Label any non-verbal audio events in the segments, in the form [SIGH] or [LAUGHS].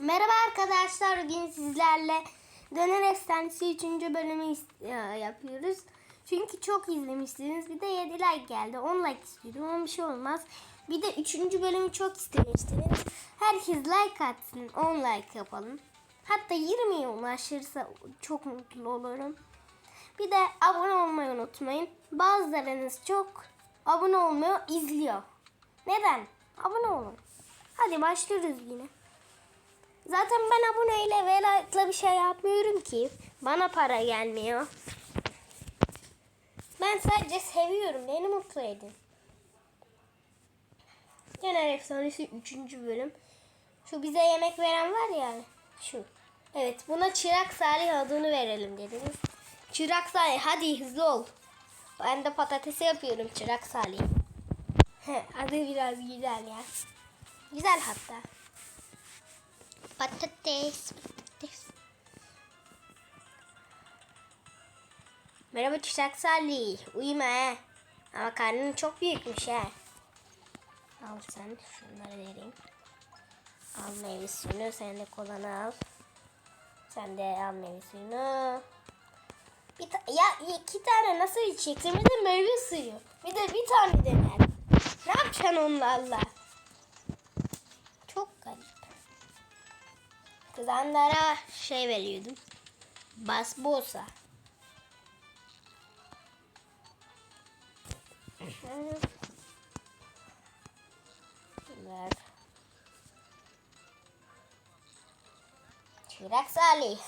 Merhaba arkadaşlar. Bugün sizlerle Döner Efsanesi 3. bölümü e, yapıyoruz. Çünkü çok izlemiştiniz. Bir de 7 like geldi. 10 like istiyordum ama bir şey olmaz. Bir de 3. bölümü çok istemiştiniz. Herkes like atsın. 10 like yapalım. Hatta 20'ye ulaşırsa çok mutlu olurum. Bir de abone olmayı unutmayın. Bazılarınız çok abone olmuyor, izliyor. Neden? Abone olun. Hadi başlıyoruz yine. Zaten ben aboneyle ve like'la bir şey yapmıyorum ki. Bana para gelmiyor. Ben sadece seviyorum. Beni mutlu edin. Genel Efsanesi 3. bölüm. Şu bize yemek veren var ya. Şu. Evet buna Çırak Salih adını verelim dediniz. Çırak Salih hadi hızlı ol. Ben de patatesi yapıyorum Çırak Salih. [LAUGHS] Adı biraz güzel ya. Güzel hatta. Patates, patates. Merhaba Çiçek Salih. Uyuma. Ama karnın çok büyükmüş he. Al sen şunları vereyim. Al meyve suyunu. Sen de kolanı al. Sen de al meyve suyunu. Bir ta- ya iki tane nasıl içeceksin? Bir de meyve suyu. Bir de bir tane dener. Ne yapacaksın onlarla? Çok garip. Kızanlara şey veriyordum. Basbosa. Ver. Çırak Salih.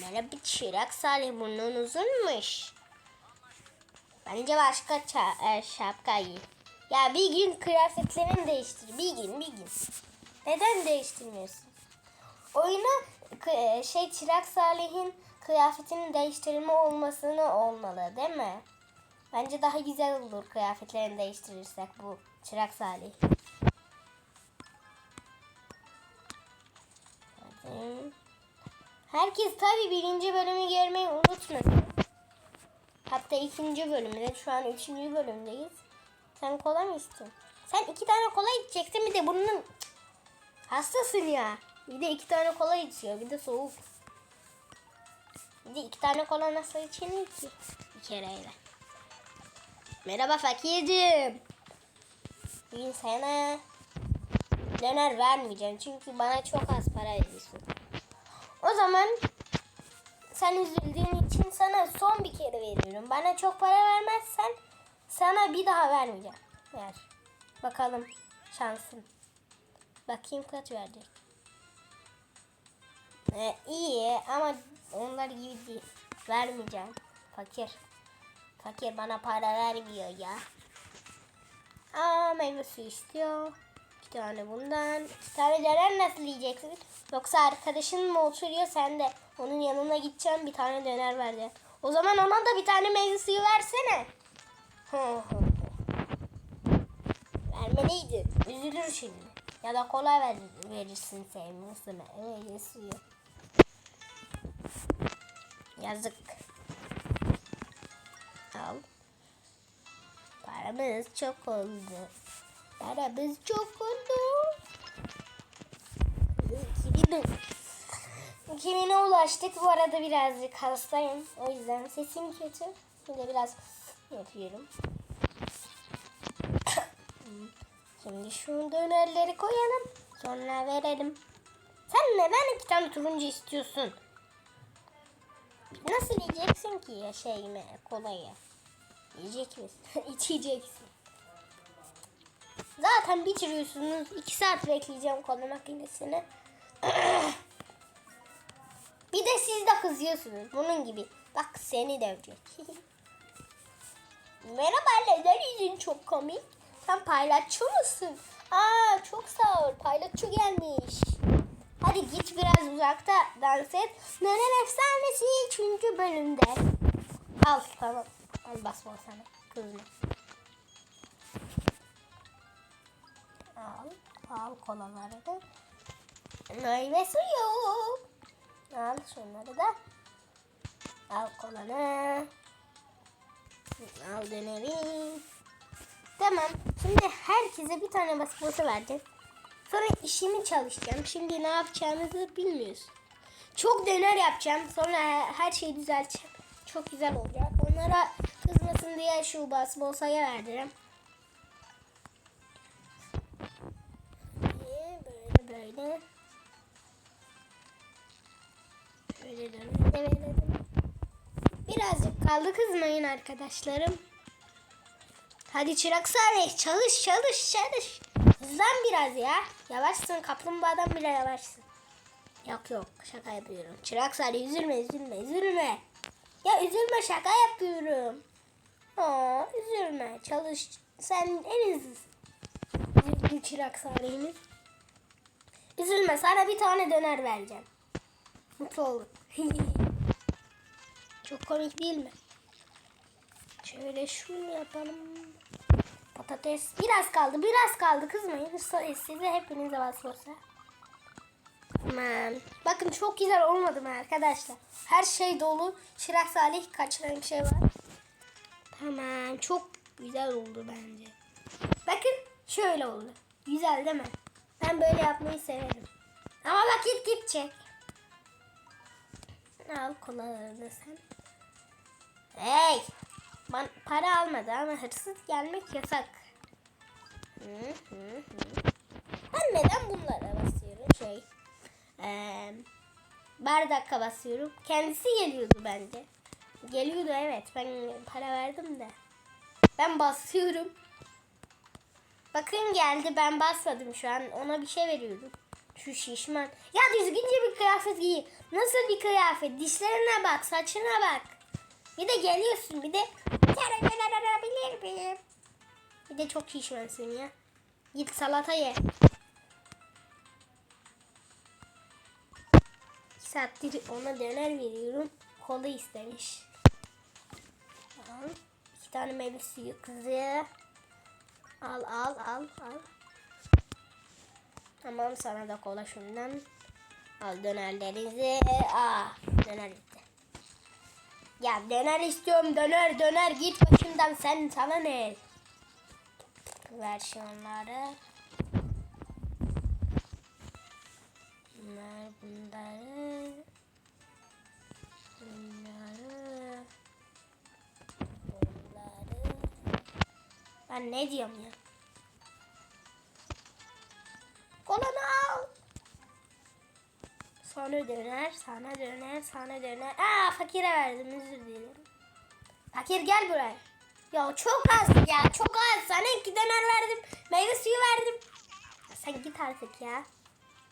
Merhaba Çırak Salih burnun uzunmuş. Bence başka ça- e, şapka giy. Ya bir gün kıyafetlerini değiştir. Bir gün bir gün. Neden değiştirmiyorsun? Oyuna şey Çırak Salih'in kıyafetinin değiştirilme olmasını olmalı değil mi? Bence daha güzel olur kıyafetlerini değiştirirsek bu Çırak Salih. Herkes tabi birinci bölümü görmeyi unutmasın. Hatta ikinci bölümde şu an üçüncü bölümdeyiz. Sen kola mı istiyorsun? Sen iki tane kola içeceksin bir de bunun hastasın ya. Bir de iki tane kola içiyor bir de soğuk. Bir de iki tane kola nasıl içilir ki? Bir kereyle. Merhaba fakircim. Bugün sana döner vermeyeceğim çünkü bana çok az para veriyorsun. O zaman sen üzüldüğün için sana son bir kere veriyorum. Bana çok para vermezsen sana bir daha vermeyeceğim. Ver. Bakalım şansın. Bakayım kaç verecek. Ee, iyi ama onlar gibi değil. Vermeyeceğim. Fakir. Fakir bana para vermiyor ya. Aa meyve suyu istiyor. İki tane bundan. İki tane döner nasıl yiyeceksin? Yoksa arkadaşın mı oturuyor sen de onun yanına gideceğim bir tane döner vereceksin. O zaman ona da bir tane meyve suyu versene. Hı hı hı. Vermeliydi. Üzülür şimdi. Ya da kola ver, verirsin sevmiyorsa meyve suyu. Yazık. Al. Paramız çok oldu. Paramız çok oldu. Kimin Kimine ulaştık. Bu arada birazcık hastayım. O yüzden sesim kötü. Şimdi biraz yapıyorum. Şimdi şu dönerleri koyalım. Sonra verelim. Sen neden iki tane turuncu istiyorsun? Nasıl yiyeceksin ki ya şey mi kolayı? Yiyecek misin? [LAUGHS] İçeceksin. Zaten bitiriyorsunuz. İki saat bekleyeceğim kola makinesini. [CLEARS THROAT] bir de siz de kızıyorsunuz. Bunun gibi. Bak seni dövecek. [LAUGHS] Merhaba neden yüzün çok komik? Sen paylaşçı mısın? Aa çok sağ ol. Paylaşçı gelmiş. Hadi git uzakta dans et. Nenen efsanesi 3. bölümde. Al tamam. Al basma sana. Kızma. Al. Al kolaları da. Meyve suyu. Al şunları da. Al kolanı. Al döneri. Tamam. Şimdi herkese bir tane basbosa vereceğim. Sonra işimi çalışacağım. Şimdi ne yapacağınızı bilmiyoruz. Çok döner yapacağım. Sonra her şeyi düzelteceğim. Çok güzel olacak. Onlara kızmasın diye şu bas bolsaya verdirem. Böyle böyle. De verelim. Birazcık kaldı kızmayın arkadaşlarım. Hadi çırak Salih çalış çalış çalış. Hızlan biraz ya. Yavaşsın kaplumbağadan bile yavaşsın. Yok yok şaka yapıyorum. Çırak Salih üzülme üzülme üzülme. Ya üzülme şaka yapıyorum. Aa, üzülme çalış. Sen en hızlısın. Üzüldü çırak Salih'imiz. Üzülme sana bir tane döner vereceğim. Mutlu oldum. [LAUGHS] Çok komik değil mi? Şöyle şunu yapalım. Patates. Biraz kaldı. Biraz kaldı. Kızmayın. Size hepinize bas olsa. Tamam. Bakın çok güzel olmadı mı arkadaşlar? Her şey dolu. Çırak Salih kaçıran bir şey var. Tamam. Çok güzel oldu bence. Bakın şöyle oldu. Güzel değil mi? Ben böyle yapmayı severim. Ama vakit gidecek. Al kolalarını sen. Hey! Para almadı ama hırsız gelmek yasak. Hı. Ben neden bunlara basıyorum? Şey, eee bardakka basıyorum. Kendisi geliyordu bence. Geliyordu evet. Ben para verdim de. Ben basıyorum. Bakın geldi ben basmadım şu an. Ona bir şey veriyordum. Şu şişman. Ya düzgünce bir kıyafet giy. Nasıl bir kıyafet? Dişlerine bak, saçına bak. Bir de geliyorsun bir de bilir miyim? Bir de çok şişmansın ya. Git salata ye. İki saattir ona döner veriyorum. Kola istemiş. İki tane meyve suyu kızı. Al al al al. Tamam sana da kola şundan. Al dönerlerinizi. Aa döner gitti. Ya döner istiyorum döner döner git başımdan sen sana ne? Ver şunları. Bunlar bunları. Bunları. Bunları. Ben ne diyorum ya? Kolanı Sana döner, sana döner, sana döner. Aa fakire verdim özür dilerim. Fakir gel buraya. Ya çok az ya çok az. Sana iki döner verdim. Meyve suyu verdim. Ya sen git artık ya.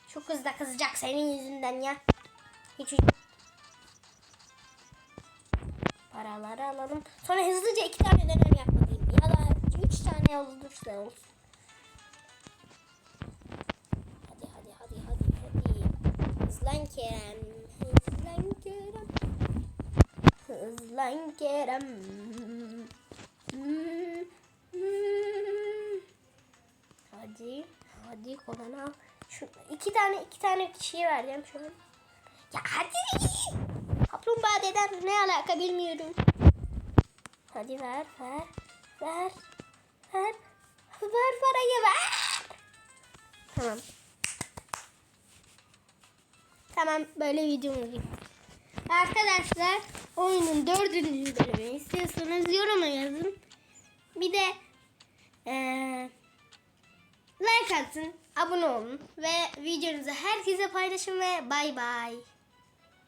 Çok hızlı kızacak senin yüzünden ya. Hiç Paraları alalım. Sonra hızlıca iki tane döner yapmalıyım. Ya da üç tane olursa olsun. Kerem. Hızlan Kerem. Hızlan Kerem. Hadi. Hadi kolanı al. Şu iki tane iki tane kişiye vereceğim şu an. Ya hadi. Kaplumbağa deden ne alaka bilmiyorum. Hadi ver ver. Ver. Ver. Ver parayı ver. Tamam. Tamam böyle videomuz bitti. Arkadaşlar oyunun dördüncü bölümünü istiyorsanız yoruma yazın. Bir de eee, like atın, abone olun ve videonuzu herkese paylaşın ve bay bay.